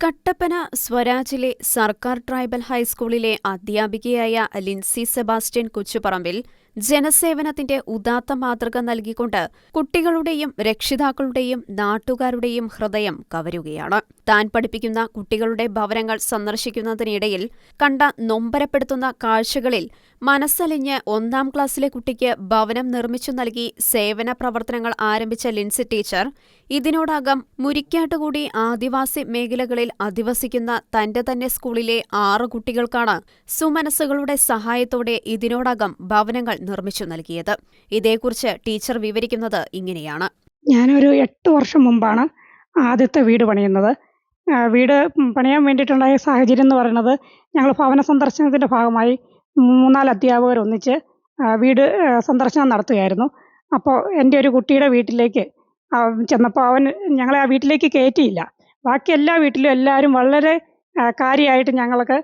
കട്ടപ്പന സ്വരാജിലെ സർക്കാർ ട്രൈബൽ ഹൈസ്കൂളിലെ അധ്യാപികയായ ലിൻസി സെബാസ്റ്റ്യൻ കൊച്ചുപറമ്പിൽ ജനസേവനത്തിന്റെ ഉദാത്ത മാതൃക നൽകിക്കൊണ്ട് കുട്ടികളുടെയും രക്ഷിതാക്കളുടെയും നാട്ടുകാരുടെയും ഹൃദയം കവരുകയാണ്. താൻ പഠിപ്പിക്കുന്ന കുട്ടികളുടെ ഭവനങ്ങൾ സന്ദർശിക്കുന്നതിനിടയിൽ കണ്ട നൊമ്പരപ്പെടുത്തുന്ന കാഴ്ചകളിൽ മനസ്സലിഞ്ഞ് ഒന്നാം ക്ലാസ്സിലെ കുട്ടിക്ക് ഭവനം നിർമ്മിച്ചു നൽകി സേവന പ്രവർത്തനങ്ങൾ ആരംഭിച്ച ലിൻസി ടീച്ചർ ഇതിനോടകം മുരിക്കാട്ടുകൂടി ആദിവാസി മേഖലകളിൽ അധിവസിക്കുന്ന തന്റെ തന്നെ സ്കൂളിലെ ആറ് കുട്ടികൾക്കാണ് സുമനസ്സുകളുടെ സഹായത്തോടെ ഇതിനോടകം ഭവനങ്ങൾ നിർമ്മിച്ചു നൽകിയത്. ഇതേക്കുറിച്ച് ടീച്ചർ വിവരിക്കുന്നത് ഇങ്ങനെയാണ്. ഞാനൊരു എട്ട് വർഷം മുമ്പാണ് ആദ്യത്തെ വീട് പണിയുന്നത്. വീട് പണിയാൻ വേണ്ടിയിട്ടുണ്ടായ സാഹചര്യം എന്ന് പറയുന്നത് ഞങ്ങൾ ഭവന സന്ദർശനത്തിന്റെ ഭാഗമായി മൂന്നാൽ അധ്യാപകർ ഒന്നിച്ച് വീട് സന്ദർശനം നടത്തുകയായിരുന്നു. അപ്പോൾ എന്റെ ഒരു കുട്ടിയുടെ വീട്ടിലേക്ക് ചെന്നപ്പോൾ അവൻ ഞങ്ങളെ ആ വീട്ടിലേക്ക് കയറ്റിയില്ല. ബാക്കി എല്ലാ വീട്ടിലും എല്ലാവരും വളരെ കാര്യമായിട്ട് ഞങ്ങൾക്ക്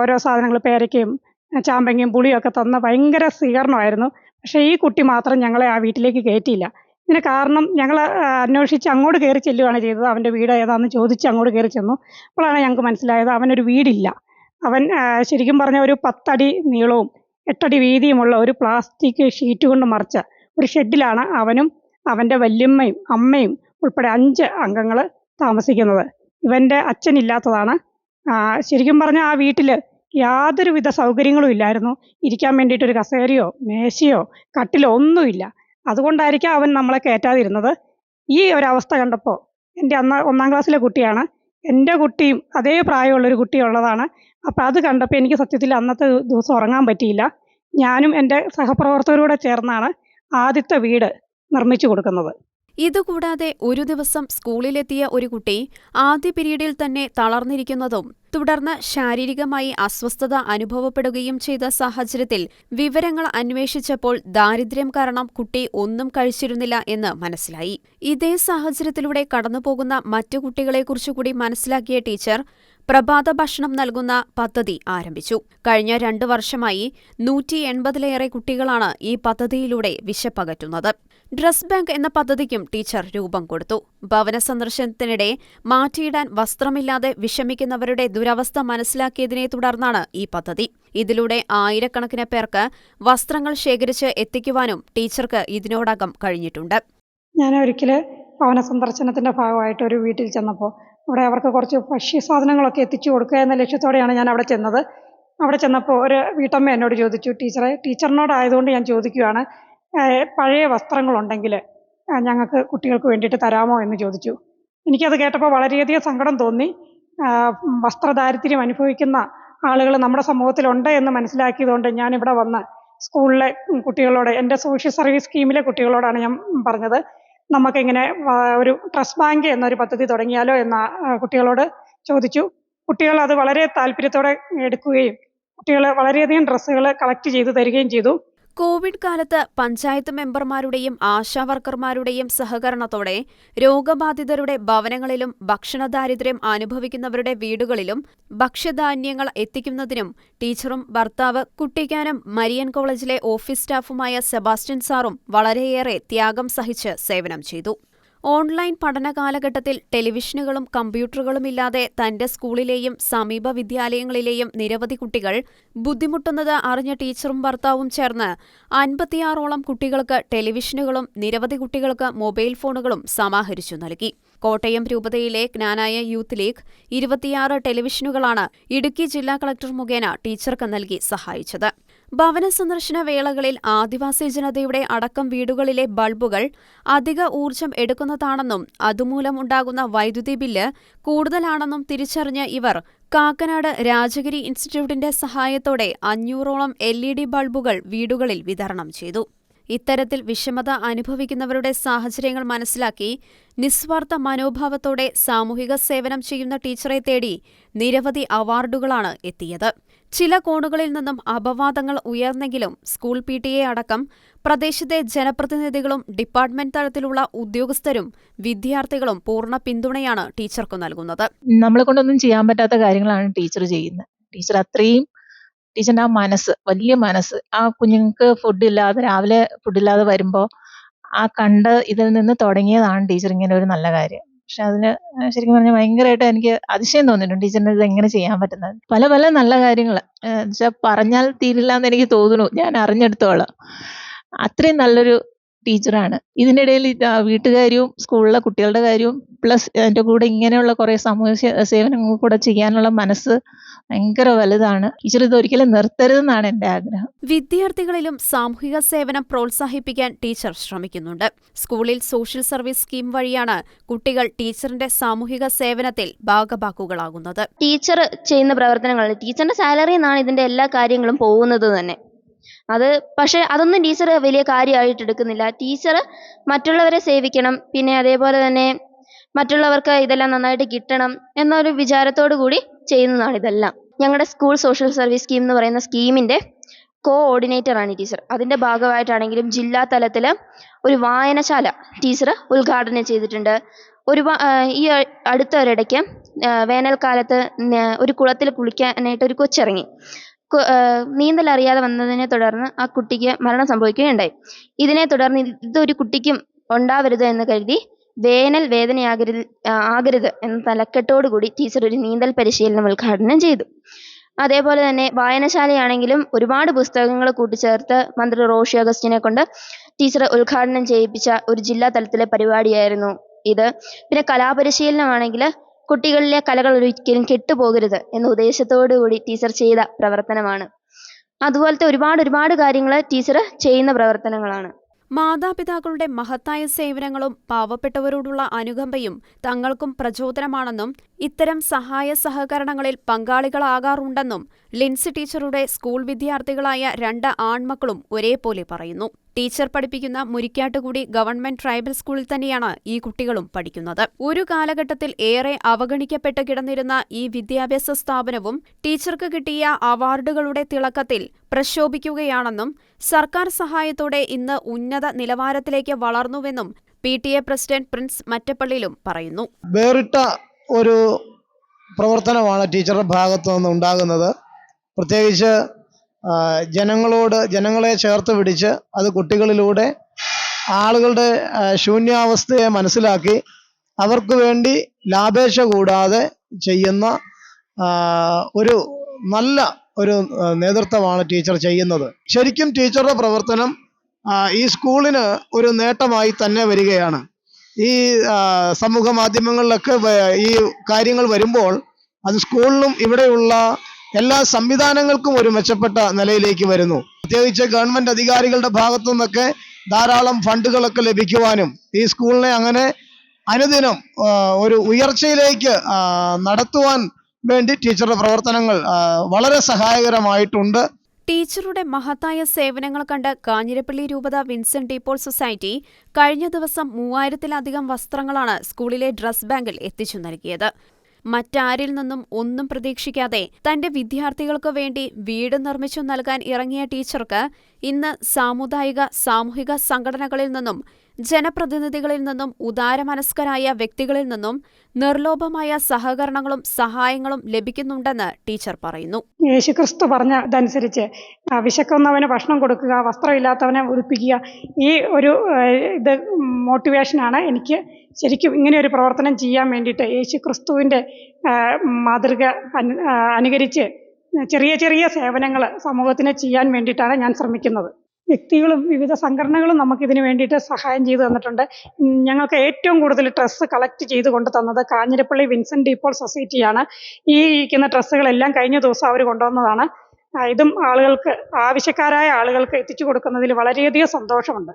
ഓരോ സാധനങ്ങൾ പേരയ്ക്കയും ചാമ്പങ്ങയും പുളിയും ഒക്കെ തന്ന ഭയങ്കര സ്വീകരണമായിരുന്നു. പക്ഷേ ഈ കുട്ടി മാത്രം ഞങ്ങളെ ആ വീട്ടിലേക്ക് കയറ്റിയില്ല ഇതിന് കാരണം ഞങ്ങൾ അന്വേഷിച്ച് അങ്ങോട്ട് കയറി ചെല്ലുകയാണ് ചെയ്തത്. അവന്റെ വീട് ഏതാണെന്ന് ചോദിച്ച് അങ്ങോട്ട് കയറി ചെന്നു. അപ്പോഴാണ് ഞങ്ങൾക്ക് മനസ്സിലായത് അവനൊരു വീടില്ല. അവൻ ശരിക്കും പറഞ്ഞ ഒരു പത്തടി നീളവും എട്ടടി വീതിയുമുള്ള ഒരു പ്ലാസ്റ്റിക് ഷീറ്റ് കൊണ്ട് മറച്ച ഒരു ഷെഡിലാണ് അവനും അവന്റെ വല്യമ്മയും അമ്മയും ഉൾപ്പെടെ അഞ്ച് അംഗങ്ങൾ താമസിക്കുന്നത്. ഇവന്റെ അച്ഛനില്ലാത്തതാണ് ശരിക്കും പറഞ്ഞാൽ ആ വീട്ടിൽ യാതൊരുവിധ സൗകര്യങ്ങളും ഇല്ലായിരുന്നു. ഇരിക്കാൻ വേണ്ടിയിട്ടൊരു കസേരയോ മേശയോ കട്ടിലോ ഒന്നുമില്ല. അതുകൊണ്ടായിരിക്കാം അവൻ നമ്മളെ കയറ്റാതിരുന്നത്. ഈ ഒരവസ്ഥ കണ്ടപ്പോൾ എന്റെ അന്ന ഒന്നാം ക്ലാസ്സിലെ കുട്ടിയാണ്. എന്റെ കുട്ടിയും അതേ പ്രായമുള്ളൊരു കുട്ടിയുള്ളതാണ്. അപ്പോൾ അത് കണ്ടപ്പോൾ എനിക്ക് സത്യത്തിൽ അന്നത്തെ ദിവസം ഉറങ്ങാൻ പറ്റിയില്ല. ഞാനും എന്റെ സഹപ്രവർത്തകരോടെ ചേർന്നാണ് ആദ്യത്തെ വീട് നിർമ്മിച്ചു കൊടുക്കുന്നത്. ഇതുകൂടാതെ ഒരു ദിവസം സ്കൂളിലെത്തിയ ഒരു കുട്ടി ആദ്യ പിരീഡിൽ തന്നെ തളർന്നിരിക്കുന്നതും തുടർന്ന് ശാരീരികമായി അസ്വസ്ഥത അനുഭവപ്പെടുകയും ചെയ്ത സാഹചര്യത്തിൽ വിവരങ്ങൾ അന്വേഷിച്ചപ്പോൾ ദാരിദ്ര്യം കാരണം കുട്ടി ഒന്നും കഴിച്ചിരുന്നില്ല എന്ന് മനസ്സിലായി. ഇതേ സാഹചര്യത്തിലൂടെ കടന്നുപോകുന്ന മറ്റു കുട്ടികളെക്കുറിച്ചുകൂടി മനസ്സിലാക്കിയ ടീച്ചർ പ്രഭാത ഭക്ഷണം നൽകുന്ന പദ്ധതി ആരംഭിച്ചു. കഴിഞ്ഞ രണ്ട് വർഷമായി നൂറ്റി എൺപതിലേറെ കുട്ടികളാണ് ഈ പദ്ധതിയിലൂടെ വിശപ്പകറ്റുന്നത്. ഡ്രസ് ബാങ്ക് എന്ന പദ്ധതിക്കും ടീച്ചർ രൂപം കൊടുത്തു. ഭവന സന്ദർശനത്തിനിടെ മാറ്റിയിടാൻ വസ്ത്രമില്ലാതെ വിഷമിക്കുന്നവരുടെ ദുരവസ്ഥ മനസ്സിലാക്കിയതിനെ തുടർന്നാണ് ഈ പദ്ധതി. ഇതിലൂടെ ആയിരക്കണക്കിന് പേർക്ക് വസ്ത്രങ്ങൾ ശേഖരിച്ച് എത്തിക്കുവാനും ടീച്ചർക്ക് ഇതിനോടകം കഴിഞ്ഞിട്ടുണ്ട്. ഞാൻ ഒരിക്കൽ ഭവന സന്ദർശനത്തിന്റെ ഭാഗമായിട്ട് ഒരു വീട്ടിൽ ചെന്നപ്പോൾ അവിടെ അവർക്ക് കുറച്ച് ഭക്ഷ്യ സാധനങ്ങളൊക്കെ എത്തിച്ചു കൊടുക്കുക എന്ന ലക്ഷ്യത്തോടെയാണ് ഞാൻ അവിടെ ചെന്നത്. അവിടെ ചെന്നപ്പോൾ ഒരു വീട്ടമ്മ എന്നോട് ചോദിച്ചു ടീച്ചറെ ടീച്ചറിനോടായതുകൊണ്ട് ഞാൻ ചോദിക്കുകയാണ് പഴയ വസ്ത്രങ്ങളുണ്ടെങ്കിൽ ഞങ്ങൾക്ക് കുട്ടികൾക്ക് വേണ്ടിയിട്ട് തരാമോ എന്ന് ചോദിച്ചു. എനിക്കത് കേട്ടപ്പോൾ വളരെയധികം സങ്കടം തോന്നി. വസ്ത്രദാരിദ്ര്യം അനുഭവിക്കുന്ന ആളുകൾ നമ്മുടെ സമൂഹത്തിലുണ്ട് എന്ന് മനസ്സിലാക്കിയതുകൊണ്ട് ഞാനിവിടെ വന്ന് സ്കൂളിലെ കുട്ടികളോട് എന്റെ സോഷ്യൽ സർവീസ് സ്കീമിലെ കുട്ടികളോടാണ് ഞാൻ പറഞ്ഞത്. നമുക്കിങ്ങനെ ഒരു ട്രസ്റ്റ് ബാങ്ക് എന്നൊരു പദ്ധതി തുടങ്ങിയാലോ എന്ന് കുട്ടികളോട് ചോദിച്ചു. കുട്ടികൾ അത് വളരെ താല്പര്യത്തോടെ എടുക്കുകയും കുട്ടികൾ വളരെയധികം ഡ്രസ്സുകൾ കളക്ട് ചെയ്ത് തരികയും ചെയ്തു. കോവിഡ് കാലത്ത് പഞ്ചായത്ത് മെമ്പർമാരുടെയും ആശാവർക്കർമാരുടെയും സഹകരണത്തോടെ രോഗബാധിതരുടെ ഭവനങ്ങളിലും ഭക്ഷണദാരിദ്ര്യം അനുഭവിക്കുന്നവരുടെ വീടുകളിലും ഭക്ഷ്യധാന്യങ്ങൾ എത്തിക്കുന്നതിനും ടീച്ചറും ഭർത്താവ് കുട്ടിക്കാനം മരിയൻ കോളേജിലെ ഓഫീസ് സ്റ്റാഫുമായ സെബാസ്റ്റ്യൻ സാറും വളരെയേറെ ത്യാഗം സഹിച്ച് സേവനം ചെയ്തു. ഓൺലൈൻ പഠന കാലഘട്ടത്തിൽ ടെലിവിഷനുകളും കമ്പ്യൂട്ടറുകളുമില്ലാതെ തന്റെ സ്കൂളിലെയും സമീപ വിദ്യാലയങ്ങളിലെയും നിരവധി കുട്ടികൾ ബുദ്ധിമുട്ടുന്നത് അറിഞ്ഞ ടീച്ചറും ഭർത്താവും ചേർന്ന് അൻപത്തിയാറോളം കുട്ടികൾക്ക് ടെലിവിഷനുകളും നിരവധി കുട്ടികൾക്ക് മൊബൈൽ ഫോണുകളും സമാഹരിച്ചു നൽകി. കോട്ടയം രൂപതയിലെ ജ്ഞാനായ യൂത്ത് ലീഗ് ഇരുപത്തിയാറ് ടെലിവിഷനുകളാണ് ഇടുക്കി ജില്ലാ കളക്ടർ മുഖേന ടീച്ചർക്ക് നൽകി സഹായിച്ചത്. ഭവന സന്ദർശന വേളകളിൽ ആദിവാസി ജനതയുടെ അടക്കം വീടുകളിലെ ബൾബുകൾ അധിക ഊർജം എടുക്കുന്നതാണെന്നും അതുമൂലം ഉണ്ടാകുന്ന വൈദ്യുതി ബില്ല് കൂടുതലാണെന്നും തിരിച്ചറിഞ്ഞ ഇവർ കാക്കനാട് രാജഗിരി ഇൻസ്റ്റിറ്റ്യൂട്ടിന്റെ സഹായത്തോടെ അഞ്ഞൂറോളം എൽ ഇ ഡി ബൾബുകൾ വീടുകളിൽ വിതരണം ചെയ്തു. ഇത്തരത്തിൽ വിഷമത അനുഭവിക്കുന്നവരുടെ സാഹചര്യങ്ങൾ മനസ്സിലാക്കി നിസ്വാർത്ഥ മനോഭാവത്തോടെ സാമൂഹിക സേവനം ചെയ്യുന്ന ടീച്ചറെ തേടി നിരവധി അവാർഡുകളാണ് എത്തിയത്. ചില കോണുകളിൽ നിന്നും അപവാദങ്ങൾ ഉയർന്നെങ്കിലും സ്കൂൾ പി ടി എ അടക്കം പ്രദേശത്തെ ജനപ്രതിനിധികളും ഡിപ്പാർട്ട്മെന്റ് തലത്തിലുള്ള ഉദ്യോഗസ്ഥരും വിദ്യാർത്ഥികളും പൂർണ പിന്തുണയാണ് ടീച്ചർക്ക് നൽകുന്നത്. നമ്മളെ കൊണ്ടൊന്നും ചെയ്യാൻ പറ്റാത്ത കാര്യങ്ങളാണ് ടീച്ചർ ചെയ്യുന്നത്. ടീച്ചർ അത്രയും ടീച്ചറിന്റെ ആ മനസ്സ് വലിയ മനസ്സ്. ആ കുഞ്ഞുങ്ങൾക്ക് ഫുഡ് ഇല്ലാതെ രാവിലെ ഫുഡ് ഇല്ലാതെ വരുമ്പോ ആ കണ്ട ഇതിൽ നിന്ന് തുടങ്ങിയതാണ് ടീച്ചർ ഇങ്ങനെ ഒരു നല്ല കാര്യം. പക്ഷെ അതിന് ശരിക്കും പറഞ്ഞാൽ ഭയങ്കരമായിട്ട് എനിക്ക് അതിശയം തോന്നിയിട്ടുണ്ട് ടീച്ചറിന് ഇത് എങ്ങനെ ചെയ്യാൻ പറ്റുന്നത്. പല പല നല്ല കാര്യങ്ങൾ പറഞ്ഞാൽ തീരില്ല എന്ന് എനിക്ക് തോന്നുന്നു. ഞാൻ അറിഞ്ഞെടുത്തോളം. അത്രയും നല്ലൊരു ടീച്ചറാണ്. ഇതിനിടയിൽ ഇത് വീട്ടുകാര്യവും സ്കൂളിലെ കുട്ടികളുടെ കാര്യവും പ്ലസ് എന്റെ കൂടെ ഇങ്ങനെയുള്ള കുറേ സാമൂഹ്യ സേവനങ്ങൾ കൂടെ ചെയ്യാനുള്ള മനസ്സ് ഭയങ്കര വലുതാണ്. ടീച്ചർ ഇതൊരിക്കലും നിർത്തരുതെന്നാണ് എന്റെ ആഗ്രഹം. വിദ്യാർത്ഥികളിലും സാമൂഹിക സേവനം പ്രോത്സാഹിപ്പിക്കാൻ ടീച്ചർ ശ്രമിക്കുന്നുണ്ട്. സ്കൂളിൽ സോഷ്യൽ സർവീസ് സ്കീം വഴിയാണ് കുട്ടികൾ ടീച്ചറിന്റെ സാമൂഹിക സേവനത്തിൽ ഭാഗഭാക്കുകളാകുന്നത്. ടീച്ചർ ചെയ്യുന്ന പ്രവർത്തനങ്ങൾ ടീച്ചറിന്റെ സാലറിയിൽ നിന്നാണ് ഇതിന്റെ എല്ലാ കാര്യങ്ങളും പോകുന്നത് തന്നെ. അത് പക്ഷെ അതൊന്നും ടീച്ചർ വലിയ കാര്യമായിട്ട് എടുക്കുന്നില്ല. ടീച്ചർ മറ്റുള്ളവരെ സേവിക്കണം. പിന്നെ അതേപോലെ തന്നെ മറ്റുള്ളവർക്ക് ഇതെല്ലാം നന്നായിട്ട് കിട്ടണം എന്നൊരു വിചാരത്തോടു കൂടി ചെയ്യുന്നതാണ് ഇതെല്ലാം. ഞങ്ങളുടെ സ്കൂൾ സോഷ്യൽ സർവീസ് സ്കീം എന്ന് പറയുന്ന സ്കീമിന്റെ കോ ഓർഡിനേറ്റർ ആണ് ടീച്ചർ അതിന്റെ ഭാഗമായിട്ടാണെങ്കിലും ജില്ലാ തലത്തിൽ ഒരു വായനശാല ടീച്ചർ ഉദ്ഘാടനം ചെയ്തിട്ടുണ്ട്. ഒരു ഈ അടുത്ത ഒരിടയ്ക്ക് വേനൽക്കാലത്ത് ഒരു കുളത്തിൽ കുളിക്കാനായിട്ട് ഒരു കൊച്ചിറങ്ങി. നീന്തൽ അറിയാതെ വന്നതിനെ തുടർന്ന് ആ കുട്ടിക്ക് മരണം സംഭവിക്കുകയുണ്ടായി. ഇതിനെ തുടർന്ന് ഇത് ഇതൊരു കുട്ടിക്കും ഉണ്ടാവരുത് എന്ന് കരുതി വേനൽ വേദനയാകരുത് ആകരുത് എന്ന തലക്കെട്ടോടു കൂടി ടീച്ചർ ഒരു നീന്തൽ പരിശീലനം ഉദ്ഘാടനം ചെയ്തു. അതേപോലെ തന്നെ വായനശാലയാണെങ്കിലും ഒരുപാട് പുസ്തകങ്ങൾ കൂട്ടിച്ചേർത്ത് മന്ത്രി റോഷി അഗസ്റ്റിനെ കൊണ്ട് ടീച്ചർ ഉദ്ഘാടനം ചെയ്യിപ്പിച്ച ഒരു ജില്ലാ തലത്തിലെ പരിപാടിയായിരുന്നു ഇത്. പിന്നെ കലാപരിശീലനമാണെങ്കിൽ കുട്ടികളിലെ കലകൾ ഒരിക്കലും കെട്ടുപോകരുത് എന്ന ഉദ്ദേശത്തോടു കൂടി ടീച്ചർ ചെയ്ത പ്രവർത്തനമാണ്. അതുപോലത്തെ ഒരുപാട് ഒരുപാട് കാര്യങ്ങൾ ടീച്ചർ ചെയ്യുന്ന പ്രവർത്തനങ്ങളാണ്. മാതാപിതാക്കളുടെ മഹത്തായ സേവനങ്ങളും പാവപ്പെട്ടവരോടുള്ള അനുകമ്പയും തങ്ങൾക്കും പ്രചോദനമാണെന്നും ഇത്തരം സഹായ സഹകരണങ്ങളിൽ പങ്കാളികളാകാറുണ്ടെന്നും ലിൻസ് ടീച്ചറുടെ സ്കൂൾ വിദ്യാർത്ഥികളായ രണ്ട് ആൺമക്കളും ഒരേപോലെ പറയുന്നു. ടീച്ചർ പഠിപ്പിക്കുന്ന മുരിക്കാട്ടുകുടി ഗവൺമെന്റ് ട്രൈബൽ സ്കൂളിൽ തന്നെയാണ് ഈ കുട്ടികളും പഠിക്കുന്നത്. ഒരു കാലഘട്ടത്തിൽ ഏറെ അവഗണിക്കപ്പെട്ട് കിടന്നിരുന്ന ഈ വിദ്യാഭ്യാസ സ്ഥാപനവും ടീച്ചർക്ക് കിട്ടിയ അവാർഡുകളുടെ തിളക്കത്തിൽ പ്രക്ഷോഭിക്കുകയാണെന്നും സർക്കാർ സഹായത്തോടെ ഇന്ന് ഉന്നത നിലവാരത്തിലേക്ക് വളർന്നുവെന്നും P T A president Prince മറ്റപ്പള്ളിയിലും പറയുന്നു. വേറിട്ട ഒരു പ്രവർത്തനമാണ് ടീച്ചറുടെ ഭാഗത്തു നിന്ന് ഉണ്ടാകുന്നത്. പ്രത്യേകിച്ച് ജനങ്ങളോട് ജനങ്ങളെ ചേർത്ത് പിടിച്ച് അത് കുട്ടികളിലൂടെ ആളുകളുടെ ശൂന്യാവസ്ഥയെ മനസ്സിലാക്കി അവർക്ക് വേണ്ടി ലാഭേച്ഛ കൂടാതെ ചെയ്യുന്ന ഒരു നല്ല ഒരു നേതൃത്വമാണ് ടീച്ചർ ചെയ്യുന്നത്. ശരിക്കും ടീച്ചറുടെ പ്രവർത്തനം ഈ സ്കൂളിന് ഒരു നേട്ടമായി തന്നെ വരികയാണ്. ഈ സമൂഹ മാധ്യമങ്ങളിലൊക്കെ ഈ കാര്യങ്ങൾ വരുമ്പോൾ അത് സ്കൂളിലും ഇവിടെയുള്ള എല്ലാ സംവിധാനങ്ങൾക്കും ഒരു മെച്ചപ്പെട്ട നിലയിലേക്ക് വരുന്നു. പ്രത്യേകിച്ച് ഗവൺമെന്റ് അധികാരികളുടെ ഭാഗത്തു നിന്നൊക്കെ ധാരാളം ഫണ്ടുകളൊക്കെ ലഭിക്കുവാനും ഈ സ്കൂളിനെ അങ്ങനെ അനുദിനം ഒരു ഉയർച്ചയിലേക്ക് നടത്തുവാൻ വേണ്ടി ടീച്ചറുടെ പ്രവർത്തനങ്ങൾ വളരെ സഹായകരമായിട്ടുണ്ട്. ടീച്ചറുടെ മഹത്തായ സേവനങ്ങൾ കണ്ട് കാഞ്ഞിരപ്പള്ളി രൂപത വിൻസെന്റ് ഡീപോൾ സൊസൈറ്റി കഴിഞ്ഞ ദിവസം മൂവായിരത്തിലധികം വസ്ത്രങ്ങളാണ് സ്കൂളിലെ ഡ്രസ് ബാങ്കിൽ എത്തിച്ചു നൽകിയത്. മറ്റാരിൽ നിന്നും ഒന്നും പ്രതീക്ഷിക്കാതെ തന്റെ വിദ്യാർത്ഥികൾക്കു വേണ്ടി വീട് നിർമ്മിച്ചു നൽകാൻ ഇറങ്ങിയ ടീച്ചർക്ക് ഇന്ന് സാമുദായിക സാമൂഹിക സംഘടനകളിൽ നിന്നും ജനപ്രതിനിധികളിൽ നിന്നും ഉദാരമനസ്കരായ വ്യക്തികളിൽ നിന്നും നിർലോഭമായ സഹകരണങ്ങളും സഹായങ്ങളും ലഭിക്കുന്നുണ്ടെന്ന് ടീച്ചർ പറയുന്നു. യേശുക്രിസ്തു പറഞ്ഞതനുസരിച്ച് വിശക്കുന്നവന് ഭക്ഷണം കൊടുക്കുക വസ്ത്രമില്ലാത്തവനെ ഉടുപ്പിക്കുക ഈ ഒരു ഇത് മോട്ടിവേഷനാണ് എനിക്ക് ശരിക്കും ഇങ്ങനെ ഒരു പ്രവർത്തനം ചെയ്യാൻ വേണ്ടിയിട്ട് യേശുക്രിസ്തുവിന്റെ ക്രിസ്തുവിന്റെ മാതൃക അനുകരിച്ച് ചെറിയ ചെറിയ സേവനങ്ങൾ സമൂഹത്തിന് ചെയ്യാൻ വേണ്ടിയിട്ടാണ് ഞാൻ ശ്രമിക്കുന്നത്. വ്യക്തികളും വിവിധ സംഘടനകളും നമുക്ക് വേണ്ടിയിട്ട് സഹായം ചെയ്തു തന്നിട്ടുണ്ട്. ഞങ്ങൾക്ക് ഏറ്റവും കൂടുതൽ ഡ്രസ്സ് കളക്ട് ചെയ്ത് കൊണ്ട് തന്നത് കാഞ്ഞിരപ്പള്ളി വിൻസെന്റ് ഡീപ്പോൾ സൊസൈറ്റിയാണ്. ഈ ഇരിക്കുന്ന ഡ്രസ്സുകളെല്ലാം കഴിഞ്ഞ ദിവസം അവർ കൊണ്ടുവന്നതാണ്. ഇതും ആളുകൾക്ക് ആവശ്യക്കാരായ ആളുകൾക്ക് എത്തിച്ചു കൊടുക്കുന്നതിൽ വളരെയധികം സന്തോഷമുണ്ട്.